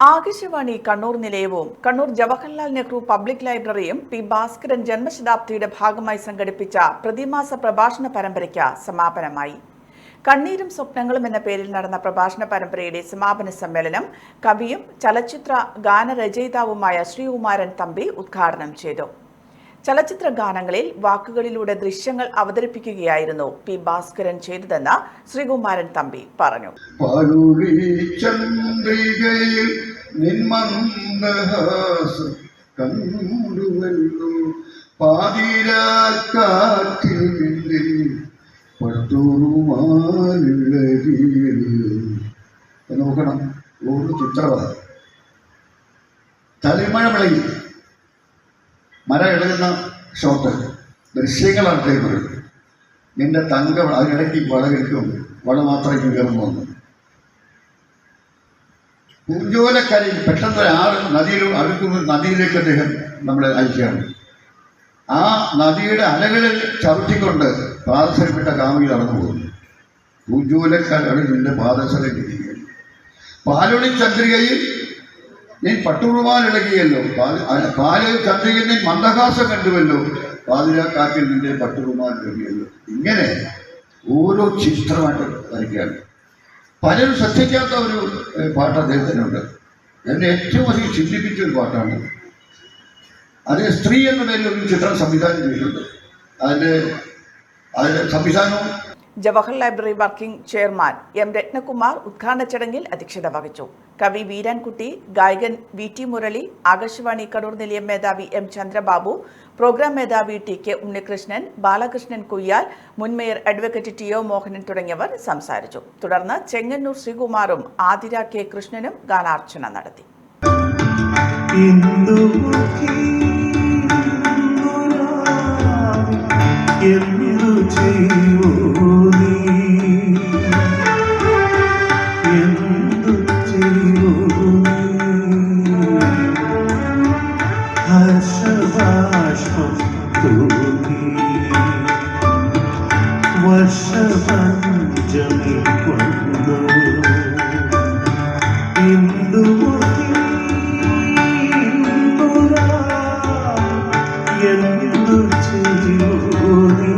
ആകാശവാണി കണ്ണൂർ നിലയവും കണ്ണൂർ ജവഹർലാൽ നെഹ്റു പബ്ലിക് ലൈബ്രറിയും പി ഭാസ്കരൻ ജന്മശതാബ്ദിയുടെ ഭാഗമായി സംഘടിപ്പിച്ച പ്രതിമാസ പ്രഭാഷണ പരമ്പരയ്ക്ക് സമാപനമായി. കണ്ണീരും സ്വപ്നങ്ങളും എന്ന പേരിൽ നടന്ന പ്രഭാഷണ പരമ്പരയുടെ സമാപന സമ്മേളനം കവിയും ചലച്ചിത്ര ഗാനരചയിതാവുമായ ശ്രീകുമാരൻ തമ്പി ഉദ്ഘാടനം ചെയ്തു. ചലച്ചിത്ര ഗാനങ്ങളിൽ വാക്കുകളിലൂടെ ദൃശ്യങ്ങൾ അവതരിപ്പിക്കുകയായിരുന്നു പി ഭാസ്കരൻ ചെയ്തതെന്ന് ശ്രീകുമാരൻ തമ്പി പറഞ്ഞു. നോക്കണം ഒരു ചിത്രമാണ് തലിമഴ മര ഇളകുന്ന ഷോട്ട്. ദൃശ്യങ്ങളാണ് ടൈമറ് നിന്റെ തങ്ക അതിനിടയ്ക്ക് വളകെടുക്കും വള മാത്രം കയറുന്നു വന്നു പൂഞ്ചോലക്കരയിൽ പെട്ടെന്ന് ആറ് നദിയിൽ അടുക്കുന്ന നദിയിലേക്ക് അദ്ദേഹം നമ്മളെ അയക്കുകയാണ്. ആ നദിയുടെ അലകളിൽ ചവിട്ടിക്കൊണ്ട് പാദസരപ്പെട്ട കാമുകി നടന്നു പോകുന്നു. പൂഞ്ചോലക്കരകളിൽ നിന്റെ പാദസരം കിട്ടുകയാണ് പാലൊളി ചന്ദ്രികയിൽ നീ പട്ടുറുമാലിളകിയല്ലോ പാൽ ചന്ദ്രികയിൽ നീ മന്ദഹാസം കണ്ടുവല്ലോ. പാതിരാക്കാറ്റിൽ നിന്റെ പട്ടുറുമാൽ ഇളകിയല്ലോ. ഇങ്ങനെ ഓരോ ചിത്രമായിട്ട് വരയ്ക്കുകയാണ്. പലരും ശ്രദ്ധിക്കാത്ത ഒരു പാട്ട് അദ്ദേഹത്തിനുണ്ട്. എന്നെ ഏറ്റവും അധികം ചിന്തിപ്പിച്ച ഒരു പാട്ടാണ് അത് സ്ത്രീ എന്ന പേരിൽ ഒരു ചിത്രം സംവിധാനം ചെയ്തിട്ടുണ്ട്. അതിന്റെ അതിന്റെ സംവിധാനവും Jawahar library working chairman M Ratnakumar ഉദ്ഘാടന ചടങ്ങിൽ അധ്യക്ഷത വഹിച്ചു. കവി വീരാൻകുട്ടി ഗായകൻ വി ടി മുരളി ആകാശവാണി കണ്ണൂർ നിലയം മേധാവി എം ചന്ദ്രബാബു പ്രോഗ്രാം മേധാവി ടി കെ ഉണ്ണികൃഷ്ണൻ ബാലകൃഷ്ണൻ കുയ്യാൽ മുൻ mayor advocate T O Mohanan തുടങ്ങിയവർ സംസാരിച്ചു. തുടർന്ന് ചെങ്ങന്നൂർ ശ്രീകുമാറും ആതിര കെ കൃഷ്ണനും ഗാനാർച്ചന നടത്തി. വർഷപഞ്ചമി വന്നു ഇന്ദുമുഖി ഇന്ദുരാ എന്തു ചെയ്യൂ നീ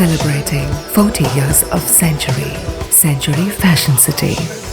Celebrating 40 years of Century. Century Fashion City.